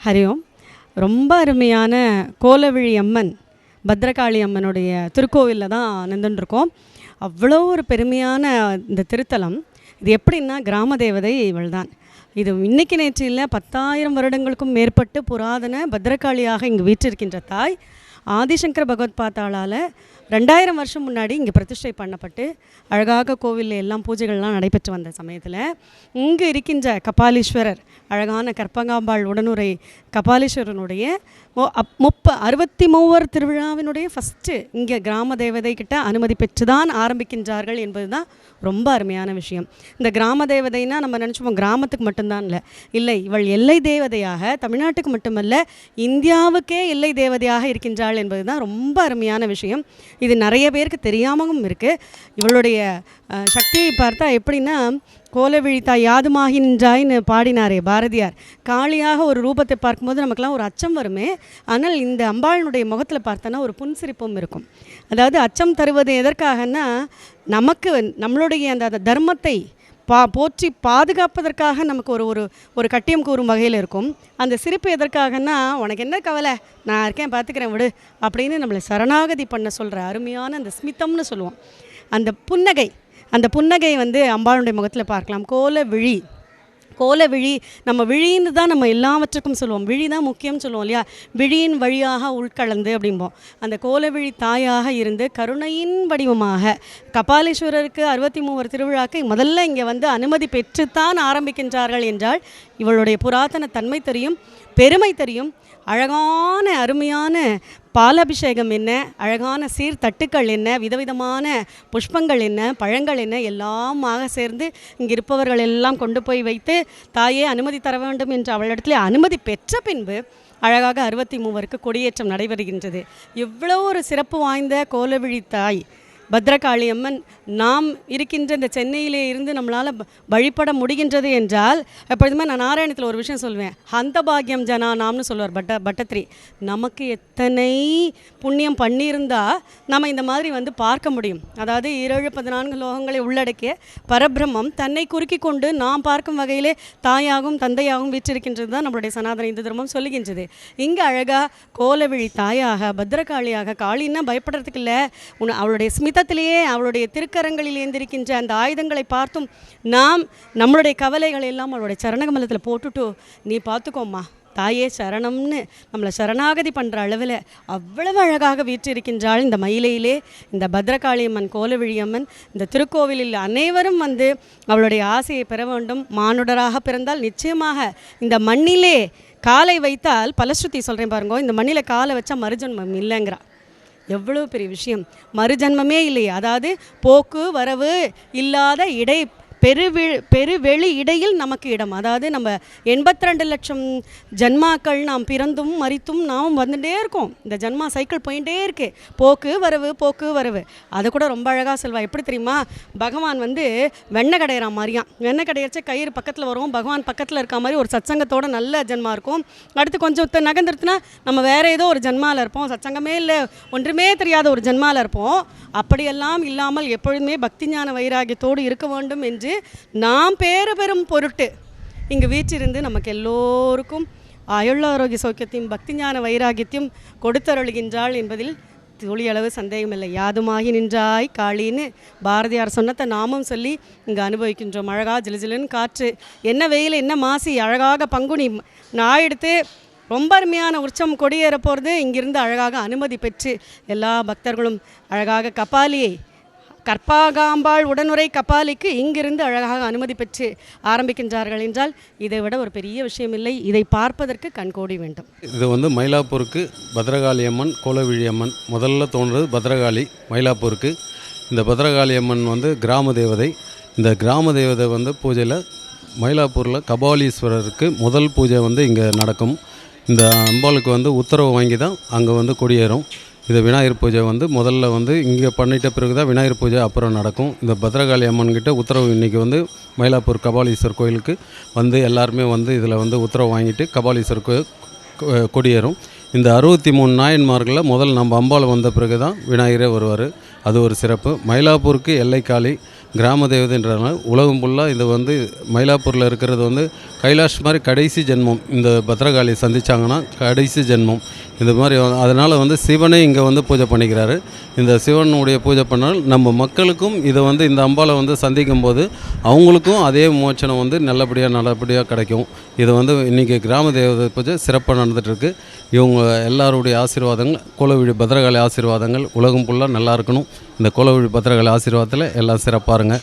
ஹரி ஓம். ரொம்ப அருமையான கோலவிழி அம்மன் பத்ரகாளி அம்மனுடைய திருக்கோவிலில் தான் நின்றுட்டுருக்கோம். அவ்வளோ ஒரு பெருமையான இந்த திருத்தலம். இது எப்படின்னா கிராம தேவதை இவள் தான் இது இன்னைக்கு நேற்று இல்லை பத்தாயிரம் வருடங்களுக்கும் மேற்பட்டு புராதன பத்ரகாளியாக இங்கு வீற்றிருக்கின்ற தாய் ஆதிசங்கர பகவத் பாத்தாளால் ரெண்டாயிரம் வருஷம் முன்னாடி இங்கே பிரதிஷ்டை பண்ணப்பட்டு அழகாக கோவிலில் எல்லாம் பூஜைகள்லாம் நடைபெற்று வந்த சமயத்தில் இங்கு இருக்கின்ற கபாலீஸ்வரர் அழகான கற்பகாம்பாள் உடனுரை கபாலீஸ்வரனுடைய மொ- அப்- முப்ப அறுபத்தி மூவர் திருவிழாவினுடைய ஃபஸ்ட்டு இங்கே கிராம தேவதை கிட்ட அனுமதி பெற்று தான் ஆரம்பிக்கின்றார்கள் என்பது தான் ரொம்ப அருமையான விஷயம். இந்த கிராம தேவதைனா நம்ம நினச்சிப்போம் கிராமத்துக்கு மட்டும்தான் இல்லை. இல்லை இவள் எல்லை தேவதையாக தமிழ்நாட்டுக்கு மட்டுமல்ல இந்தியாவுக்கே எல்லை தேவதையாக இருக்கின்றாள் என்பது தான் ரொம்ப அருமையான விஷயம். இது நிறைய பேருக்கு தெரியாமலும் இருக்குது இவளுடைய சக்தியை பார்த்தா எப்படின்னா கோலவிழித்தா யாதுமாகி நின்றாய்ன்னு பாடினாரே பாரதியார். காளியாக ஒரு ரூபத்தை பார்க்கும்போது நமக்கெல்லாம் ஒரு அச்சம் வருமே. ஆனால் இந்த அம்பாளினுடைய முகத்தில் பார்த்தோன்னா ஒரு புன்சிரிப்பும் இருக்கும். அதாவது அச்சம் தருவது எதற்காகன்னா நமக்கு நம்மளுடைய அந்த அந்த தர்மத்தை பா போற்றி பாதுகாப்பதற்காக நமக்கு ஒரு ஒரு ஒரு கட்டியம் கூறும் வகையில் இருக்கும். அந்த சிரிப்பு எதற்காகன்னா உனக்கு என்ன கவலை? நான் இருக்கேன் பார்த்துக்கிறேன் விடு அப்படின்னு நம்மளை சரணாகதி பண்ண சொல்கிற அருமையான அந்த ஸ்மிதம்னு சொல்லுவோம். அந்த புன்னகை அந்த புன்னகை வந்து அம்பாளுடைய முகத்தில் பார்க்கலாம். கோல விழி கோல விழி நம்ம விழின்னு தான் நம்ம எல்லாவற்றுக்கும் சொல்லுவோம். விழி தான் முக்கியம்னு சொல்லுவோம் இல்லையா? விழியின் வழியாக உள்கலந்து அப்படிம்போம். அந்த கோல விழி தாயாக இருந்து கருணையின் வடிவமாக கபாலீஸ்வரருக்கு அறுபத்தி மூவர் திருவிழாக்கு முதல்ல இங்கே வந்து அனுமதி பெற்றுத்தான் ஆரம்பிக்கின்றார்கள் என்றால் இவளுடைய புராதன தன்மை தெரியும் பெருமை தெரியும் அழகான அருமையான பாலாபிஷேகம் என்ன அழகான சீர்தட்டுக்கள் என்ன விதவிதமான புஷ்பங்கள் என்ன பழங்கள் என்ன எல்லாமாக சேர்ந்து இங்கே இருப்பவர்கள் எல்லாம் கொண்டு போய் வைத்து தாயே அனுமதி தர வேண்டும் என்று அவளிடத்திலே அனுமதி பெற்ற பின்பு அழகாக அறுபத்தி மூவருக்கு கொடியேற்றம் நடைபெறுகின்றது. எவ்வளோ ஒரு சிறப்பு வாய்ந்த கோலவிழி தாய் பத்ரகாளி அம்மன் நாம் இருக்கின்ற இந்த சென்னையிலே இருந்து நம்மளால் வழிபட முடிகின்றது என்றால் எப்பொழுதுமே நான் நாராயணத்தில் ஒரு விஷயம் சொல்வேன். ஹந்த பாக்கியம் ஜனா நாம்னு சொல்லுவார் பட்ட பட்டத்ரி. நமக்கு எத்தனை புண்ணியம் பண்ணியிருந்தா நம்ம இந்த மாதிரி வந்து பார்க்க முடியும். அதாவது ஏழு பதினான்கு லோகங்களை உள்ளடக்கிய பரபிரம்மம் தன்னை குறுக்கி கொண்டு நாம் பார்க்கும் வகையிலே தாயாகவும் தந்தையாகவும் வீற்றிருக்கின்றது தான் நம்மளுடைய சனாதன இந்து தர்மம் சொல்லுகின்றது. இங்கே அழகா கோலவிழி தாயாக பத்ரகாளியாக காளின்னா பயப்படுறதுக்கு இல்லை. உன் அவளுடைய ஸ்மிதத்திலேயே அவளுடைய திருக்கரங்களில் ஏந்திருக்கின்ற அந்த ஆயுதங்களை பார்த்தும் நாம் நம்மளுடைய கவலைகளை எல்லாம் அவளுடைய சரணகமலத்தில் போட்டுட்டு நீ பார்த்துக்கோம்மா தாயே சரணம்னு நம்மளை சரணாகதி பண்ணுற அளவில் அவ்வளவு அழகாக வீற்றிருக்கின்றாள் இந்த மயிலையிலே. இந்த பத்ரகாளியம்மன் கோலவிழியம்மன் இந்த திருக்கோவிலில் அனைவரும் வந்து அவளுடைய ஆசையை பெற வேண்டும். மானுடராக பிறந்தால் நிச்சயமாக இந்த மண்ணிலே காலை வைத்தால் பலஸ்ருதி சொல்கிறேன் பாருங்க இந்த மண்ணில் காலை வச்சா மறுஜன்மம் இல்லைங்கிறா. எவ்வளோ பெரிய விஷயம். மறுஜன்மமே இல்லையே. அதாவது போக்கு வரவு இல்லாத இடை பெருவி பெருவெளி இடையில் நமக்கு இடம். அதாவது நம்ம எண்பத்தி ரெண்டு லட்சம் ஜன்மாக்கள் நாம் பிறந்தும் மறித்தும் நாம் வந்துட்டே இருக்கோம். இந்த ஜன்மா சைக்கிள் போயிட்டே இருக்கு. போக்கு வரவு போக்கு வரவு. அதை கூட ரொம்ப அழகாக சொல்வா. எப்படி தெரியுமா? பகவான் வந்து வெண்ணெய் கடையிற மாதிரியாம். வெண்ணெய் கடையிறச்சு கயிறு பக்கத்தில் வரும். பகவான் பக்கத்தில் இருக்க மாதிரி ஒரு சச்சங்கத்தோட நல்ல ஜென்மா இருக்கும். அடுத்து கொஞ்சம் நகர்ந்துருத்துனா நம்ம வேற ஏதோ ஒரு ஜென்மாவில் இருப்போம். சச்சங்கமே இல்லை. ஒன்றுமே தெரியாத ஒரு ஜென்மாவில் இருப்போம். அப்படியெல்லாம் இல்லாமல் எப்பொழுதுமே பக்தி ஞான வைராகியத்தோடு இருக்க வேண்டும் என்று நாம் பேறு பெறும் பொருட்டு. இங்கு வீற்றிருந்து நமக்கு எல்லோருக்கும் ஆயுள்ள ஆரோக்கிய சௌக்கியத்தையும் பக்தி ஞான வைராகியத்தையும் கொடுத்தருளுகின்றாள் என்பதில் துளியளவு சந்தேகமில்லை. யாதுமாகி நின்றாய் காளின்னு பாரதியார் சொன்னத்தை நாமும் சொல்லி இங்கே அனுபவிக்கின்றோம். அழகா ஜிலுஜிலுன்னு காற்று என்ன வெயில் என்ன மாசி அழகாக பங்குனி நான் எடுத்து ரொம்ப அருமையான உற்சவம் கொடியேற போகிறது இங்கிருந்து அழகாக அனுமதி பெற்று எல்லா பக்தர்களும் அழகாக கபாலியை கற்பாகாம்பாள் உடனுரை கபாலிக்கு இங்கிருந்து அழகாக அனுமதி பெற்று ஆரம்பிக்கின்றார்கள் என்றால் இதை விட ஒரு பெரிய விஷயம் இல்லை இதை பார்ப்பதற்கு கண்கோடி வேண்டும். இது வந்து மயிலாப்பூருக்கு பத்ரகாளி அம்மன் கோலவிழி அம்மன் முதல்ல தோன்றது பத்ரகாளி மயிலாப்பூருக்கு. இந்த பத்ரகாளி அம்மன் வந்து கிராம தேவதை. இந்த கிராம தேவதை வந்து பூஜையில் மயிலாப்பூரில் கபாலீஸ்வரருக்கு முதல் பூஜை வந்து இங்கே நடக்கும். இந்த அம்பாளுக்கு வந்து உத்தரவு வாங்கி தான் அங்கே வந்து கொடியேறும். இது விநாயகர் பூஜை வந்து முதல்ல வந்து இங்கே பண்ணிட்ட பிறகு தான் விநாயகர் பூஜை அப்புறம் நடக்கும். இந்த பத்ரகாளி அம்மன் கிட்ட உத்தரவு இன்றைக்கி வந்து மயிலாப்பூர் கபாலீஸ்வர் கோயிலுக்கு வந்து எல்லாருமே வந்து இதில் வந்து உத்தரவு வாங்கிட்டு கபாலீஸ்வர் கொடியேறும். இந்த அறுபத்தி மூணு நாயன்மார்களில் முதல் நம்ம அம்பாள் வந்த பிறகு தான் விநாயகரே வருவார். அது ஒரு சிறப்பு. மயிலாப்பூருக்கு எல்லைக்காளி கிராம தேவதைன்றனால உலகம் ஃபுல்லாக இது வந்து மயிலாப்பூரில் இருக்கிறது வந்து கைலாஷ் மாதிரி கடைசி ஜென்மம். இந்த பத்ரகாளி சந்தித்தாங்கன்னா கடைசி ஜென்மம். இந்த மாதிரி அதனால் வந்து சிவனே இங்கே வந்து பூஜை பண்ணிக்கிறாரு. இந்த சிவனுடைய பூஜை பண்ணால் நம்ம மக்களுக்கும் இதை வந்து இந்த அம்பாவை வந்து சந்திக்கும் போது அவங்களுக்கும் அதே மோட்சனம் வந்து நல்லபடியாக நல்லபடியாக கிடைக்கும். இது வந்து இன்றைக்கி கிராம தேவதை பூஜை சிறப்பாக நடந்துகிட்ருக்கு இவங்க எல்லாருடைய ஆசீர்வாதங்கள் கோலவிழி பத்திரகாளி ஆசீர்வாதங்கள் உலகம் ஃபுல்லாக நல்லா இருக்கணும். இந்த கோலவிழி பத்திரகாளி ஆசீர்வாதத்தில் எல்லாம் சிறப்பாக இருங்க.